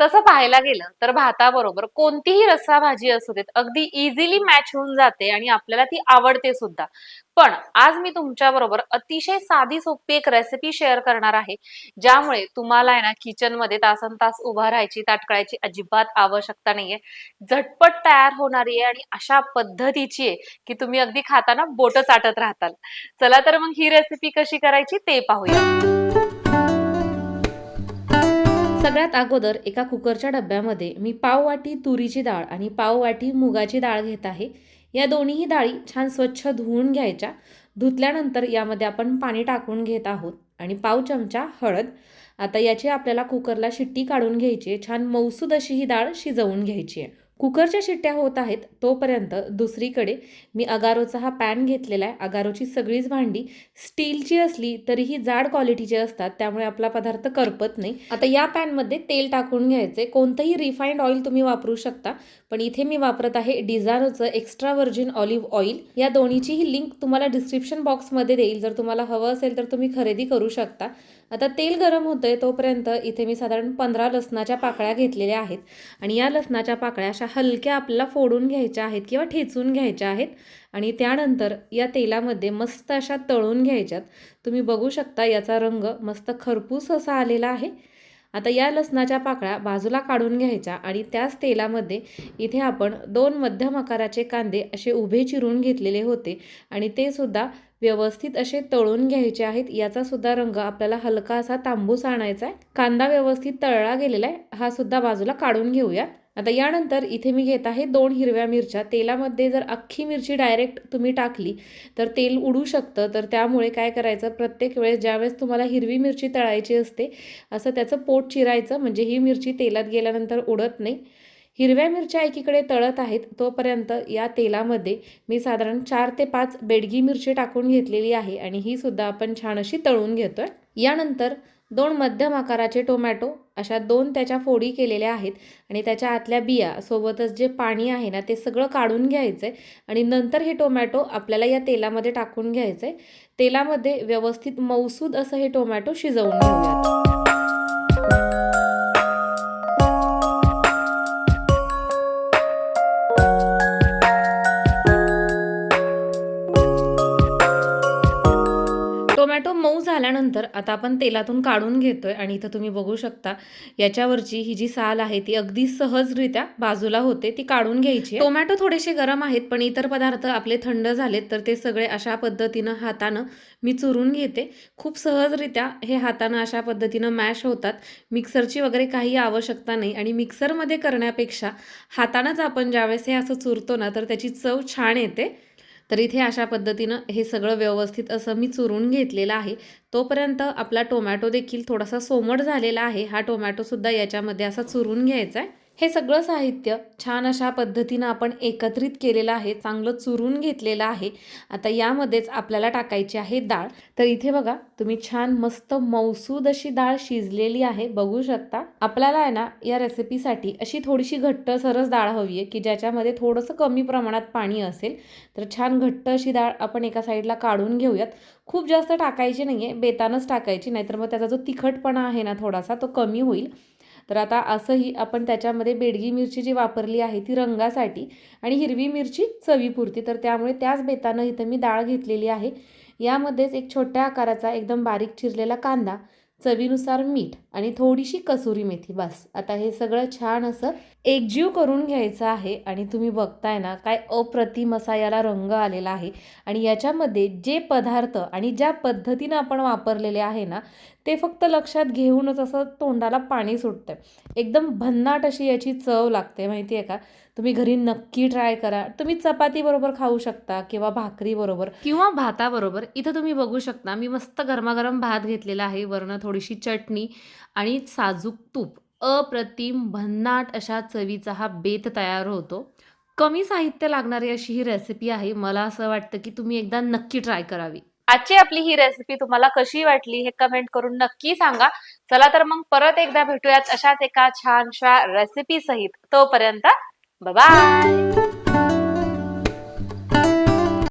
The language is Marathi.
तसं पाहायला गेलं तर भाताबरोबर कोणतीही रस्सा भाजी असू देत अगदी इझिली मॅच होऊन जाते आणि आपल्याला ती आवडते सुद्धा. पण आज मी तुमच्या बरोबर अतिशय साधी सोपी एक रेसिपी शेअर करणार आहे ज्यामुळे तुम्हाला आहे ना किचनमध्ये तासन तास उभा राहायची ताटकळायची अजिबात आवश्यकता नाहीये. झटपट तयार होणारी आहे आणि अशा पद्धतीची आहे की तुम्ही अगदी खाताना बोट चाटत राहताल. चला तर मग ही रेसिपी कशी करायची ते पाहूया. सगळ्यात अगोदर एका कुकरच्या डब्यामध्ये मी पाव वाटी तुरीची डाळ आणि पाव वाटी मुगाची डाळ घेत आहे. या दोन्हीही डाळी छान स्वच्छ धुवून घ्यायच्या. धुतल्यानंतर यामध्ये आपण पाणी टाकून घेत आहोत आणि पाव चमचा हळद. आता याची आपल्याला कुकरला शिट्टी काढून घ्यायची आहे. छान मौसूद अशी ही डाळ शिजवून घ्यायची आहे. कुकरच्या शिट्ट्या होत आहेत तोपर्यंत दुसरीकडे मी अगारोचा हा पॅन घेतलेला आहे. अगारोची सगळीच भांडी स्टीलची असली तरीही जाड क्वालिटीची असतात. त्यामुळे आपला पदार्थ करपत नाही. आता या पॅनमध्ये तेल टाकून घ्यायचे. कोणतंही रिफाईंड ऑइल तुम्ही वापरू शकता. पण इथे मी वापरत आहे डिझारोचं एक्स्ट्रा व्हर्जिन ऑलिव्ह ऑइल या दोन्हीचीही लिंक तुम्हाला डिस्क्रिप्शन बॉक्समध्ये देईल. जर तुम्हाला हवं असेल तर तुम्ही खरेदी करू शकता. आता तेल गरम होतंय तोपर्यंत इथे मी साधारण पंधरा लसणाच्या पाकळ्या घेतलेल्या आहेत. आणि या लसणाच्या पाकळ्या अशा हलक्या आपल्याला फोडून घ्यायच्या आहेत किंवा ठेचून घ्यायच्या आहेत. आणि त्यानंतर या तेलामध्ये मस्त अशा तळून घ्यायच्यात. तुम्ही बघू शकता याचा रंग मस्त खरपूस असा आलेला आहे. आता या लसणाच्या पाकळ्या बाजूला काढून घ्यायच्या आणि त्याच तेलामध्ये इथे आपण दोन मध्यम आकाराचे कांदे असे उभे चिरून घेतलेले होते. आणि ते सुद्धा व्यवस्थित असे तळून घ्यायचे आहेत. याचा सुद्धा रंग आपल्याला हलका असा तांबूस आणायचा आहे. कांदा व्यवस्थित तळला गेलेला आहे. हा सुद्धा बाजूला काढून घेऊया. आता यानंतर इथे मी घेत आहे दोन हिरव्या मिरच्या. तेलामध्ये जर अख्खी मिरची डायरेक्ट तुम्ही टाकली तर तेल उडू शकतं. तर त्यामुळे काय करायचं? प्रत्येक वेळेस ज्यावेळेस तुम्हाला हिरवी मिरची तळायची असते असं त्याचं पोट चिरायचं. म्हणजे ही मिरची तेलात गेल्यानंतर उडत नाही. हिरव्या मिरच्या एकीकडे तळत आहेत तोपर्यंत या तेलामध्ये मी साधारण चार ते पाच बेडगी मिरची टाकून घेतलेली आहे आणि ही सुद्धा आपण छान अशी तळून घेतोय. यानंतर दोन मध्यम आकाराचे टोमॅटो अशा दोन त्याच्या फोडी केलेल्या आहेत आणि त्याच्या आतल्या बिया सोबतच जे पाणी आहे ना ते सगळं काढून घ्यायचं आहे आणि नंतर हे टोमॅटो आपल्याला या तेलामध्ये टाकून घ्यायचं आहे तेलामध्ये व्यवस्थित मौसूद असं हे टोमॅटो शिजवून घेऊयात. झाल्यानंतर आता आपण तेलातून काढून घेतोय आणि इथं तुम्ही बघू शकता याच्यावरची ही जी साल आहे ती अगदी सहजरित्या बाजूला होते ती काढून घ्यायची टोमॅटो थोडेसे गरम आहेत पण इतर पदार्थ आपले थंड झालेत तर ते सगळे अशा पद्धतीनं हातानं मी चुरून घेते. खूप सहजरित्या हे हातानं अशा पद्धतीनं मॅश होतात. मिक्सरची वगैरे काही आवश्यकता नाही आणि मिक्सरमध्ये करण्यापेक्षा हातानंच आपण ज्यावेळेस हे असं चुरतो ना तर त्याची चव छान येते. तर इथे अशा पद्धतीनं हे सगळं व्यवस्थित असं मी चुरून घेतलेलं आहे. तोपर्यंत आपला टोमॅटो देखील थोडासा सोमट झालेला आहे. हा टोमॅटोसुद्धा याच्यामध्ये असा चुरून घ्यायचा आहे. हे सगळं साहित्य छान अशा पद्धतीनं आपण एकत्रित केलेलं आहे चांगलं चुरून घेतलेलं आहे. आता यामध्येच आपल्याला टाकायची आहे डाळ. तर इथे बघा तुम्ही छान मस्त मौसूद अशी डाळ शिजलेली आहे बघू शकता. आपल्याला आहे ना या रेसिपीसाठी अशी थोडीशी घट्ट सरस डाळ हवी आहे की ज्याच्यामध्ये थोडंसं कमी प्रमाणात पाणी असेल. तर छान घट्ट अशी डाळ आपण एका साईडला काढून घेऊयात. खूप जास्त टाकायची नाही आहे बेतानच टाकायची नाहीतर मग त्याचा जो तिखटपणा आहे ना थोडासा तो कमी होईल. तर आता असंही आपण त्याच्यामध्ये बेडगी मिरची जी वापरली आहे ती रंगासाठी आणि हिरवी मिरची चवीपुरती. तर त्यामुळे त्याच बेतानं इथं मी डाळ घेतलेली आहे. यामध्येच एक छोट्या आकाराचा एकदम बारीक चिरलेला कांदा चवीनुसार मीठ आणि थोडीशी कसुरी मेथी. बस आता हे सगळं छान असं एकजीव करून घ्यायचं आहे आणि तुम्ही बघताय ना काय अप्रतिम असा याला रंग आलेला आहे. आणि याच्यामध्ये जे पदार्थ आणि ज्या पद्धतीनं आपण वापरलेले आहे ना ते फक्त लक्षात घेऊनच असं तोंडाला पाणी सुटतं एकदम भन्नाट अशी याची चव लागते माहिती आहे का? तुम्ही घरी नक्की ट्राय करा. तुम्ही चपातीबरोबर खाऊ शकता किंवा भाकरीबरोबर किंवा भाताबरोबर. इथं तुम्ही बघू शकता मी मस्त गरमागरम भात घेतलेला आहे वरनं थोडीशी चटणी आणि साजूक तूप. अप्रतिम भन्नाट अशा चवीचा हा बेत तयार होतो. कमी साहित्य लागणारी अशी ही रेसिपी आहे. मला असं वाटतं की तुम्ही एकदा नक्की ट्राय करावी. आजची आपली ही रेसिपी तुम्हाला कशी वाटली हे कमेंट करून नक्की सांगा. चला तर मग परत एकदा भेटूयात अशाच एका छानशा रेसिपी सहित. तोपर्यंत बाय